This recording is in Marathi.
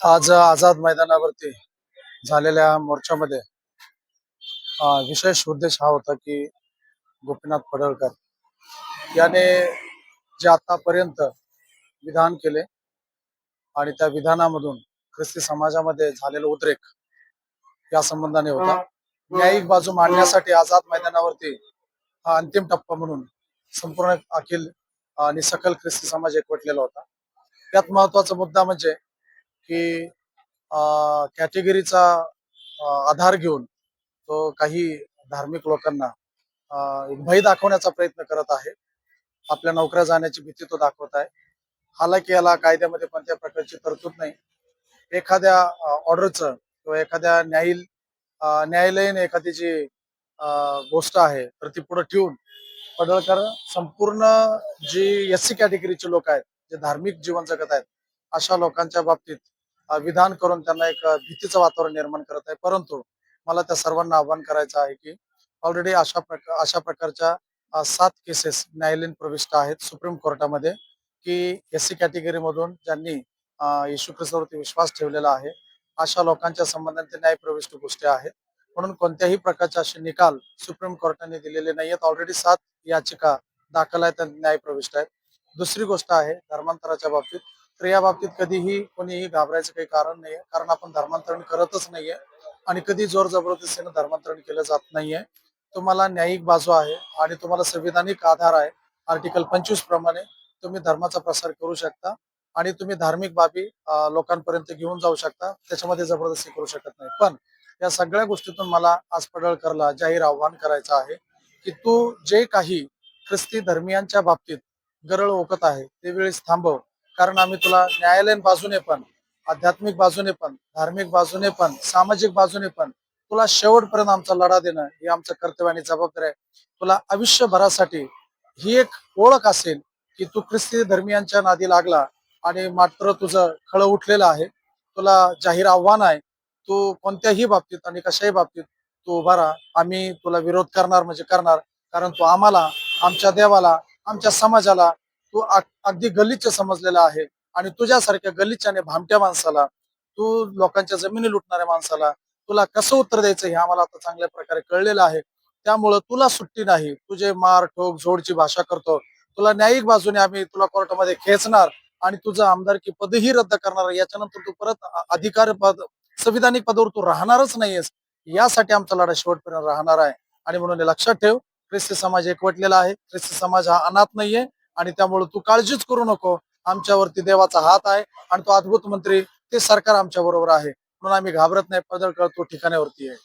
आज आझाद मैदानावरती झालेल्या मोर्चामध्ये विशेष उद्देश हा होता की गोपीनाथ पडळकर याने जे आतापर्यंत विधान केले आणि त्या विधानामधून ख्रिस्ती समाजामध्ये झालेला उद्रेक या संबंधाने होता. न्यायिक बाजू मांडण्यासाठी आझाद मैदानावरती हा अंतिम टप्पा म्हणून संपूर्ण अखिल आणि सकल ख्रिस्ती समाज एकवटलेला होता. त्यात महत्त्वाचा मुद्दा म्हणजे की कॅटेगरीचा आधार घेऊन तो काही धार्मिक लोकांना भय दाखवण्याचा प्रयत्न करत आहे. आपल्या नोकऱ्या जाण्याची भीती तो दाखवत आहे. हालाकी याला कायद्यामध्ये कोणत्या प्रकारची तरतूद नाही. एखाद्या ऑर्डरचं किंवा एखाद्या न्यायी न्यायालयीन एखादी जी गोष्ट आहे तर ती पुढे ठेवून पडळकर संपूर्ण जी एस सी कॅटेगरीचे लोक आहेत जे धार्मिक जीवन जगत आहेत अशा लोकांच्या बाबतीत विधान करून त्यांना एक भीतीचं वातावरण निर्माण करत आहे. परंतु मला त्या सर्वांना आव्हान करायचं आहे की ऑलरेडी अशा प्रकार अशा प्रकारच्या सात केसेस न्यायालयीन प्रविष्ट आहेत सुप्रीम कोर्टामध्ये की एस सी कॅटेगरी मधून ज्यांनी येशू ख्रिस्तावरती विश्वास ठेवलेला आहे अशा लोकांच्या संबंधात न्यायप्रविष्ट गोष्टी आहेत. म्हणून कोणत्याही प्रकारचे असे निकाल सुप्रीम कोर्टाने दिलेले नाही आहेत ऑलरेडी सात याचिका दाखल आहेत आणि न्यायप्रविष्ट आहेत. दुसरी गोष्ट आहे धर्मांतराच्या बाबतीत. तर या बाबतीत कधीही कोणीही घाबरायचं काही कारण नाहीये. कारण आपण धर्मांतरण करतच नाहीये. आणि कधी जोर जबरदस्तीने धर्मांतरण केलं जात नाहीये. तुम्हाला न्यायिक बाजू आहे आणि तुम्हाला संविधानिक आधार आहे. आर्टिकल पंचवीस प्रमाणे तुम्ही धर्माचा प्रसार करू शकता. आणि तुम्ही धार्मिक बाबी लोकांपर्यंत घेऊन जाऊ शकता. त्याच्यामध्ये जबरदस्ती करू शकत नाही. पण या सगळ्या गोष्टीतून मला आज पडळकरला जाहीर आव्हान करायचं आहे की तू जे काही ख्रिस्ती धर्मियांच्या बाबतीत गरळ ओकत आहे ते वेळेस थांबव. कारण आम्ही तुला न्यायालयीन बाजूने पण आध्यात्मिक बाजूने पण धार्मिक बाजूने पण सामाजिक बाजूने पण तुला शेवटपर्यंत आमचा लढा देणं हे आमचं कर्तव्य आणि जबाबदारी आहे. तुला आयुष्यभरासाठी ही एक ओळख असेल की तू ख्रिस्ती धर्मियांच्या नादी लागला आणि मात्र तुझं खळ उठलेलं आहे. तुला जाहीर आव्हान आहे. तू कोणत्याही बाबतीत आणि कशाही बाबतीत तू उभा राहा. आम्ही तुला विरोध करणार म्हणजे करणार. कारण तू आम्हाला आमच्या देवाला आमच्या समाजाला तू अगदी गलिच्छ समजलेला आहे. आणि तुझ्यासारख्या गलिच्छाने भामट्या माणसाला तू लोकांच्या जमिनी लुटणाऱ्या माणसाला तुला कसं उत्तर द्यायचं हे आम्हाला आता चांगल्या प्रकारे कळलेलं आहे. त्यामुळं तुला सुट्टी नाही. तुझे मार ठोक झोडची भाषा करतो. तुला न्यायिक बाजूने आम्ही तुला कोर्टामध्ये खेचणार आणि तुझं आमदारकी पदही रद्द करणार याच्यानंतर तू परत अधिकार पद संविधानिक पदावर तू राहणारच नाहीयेस. यासाठी आमचा लढा शेवटपर्यंत राहणार आहे. आणि म्हणून लक्षात ठेव. ख्रिस्ती समाज एकवटलेला आहे. ख्रिस्ती समाज हा अनाथ नाहीये आणि त्यामुळे तू काळजीच करू नको. आमच्यावरती देवाचा हात आहे आणि तो अद्भुत मंत्री ते सरकार आमच्या बरोबर आहे. म्हणून आम्ही घाबरत नाही. पदळ तो ठिकाणावरती आहे.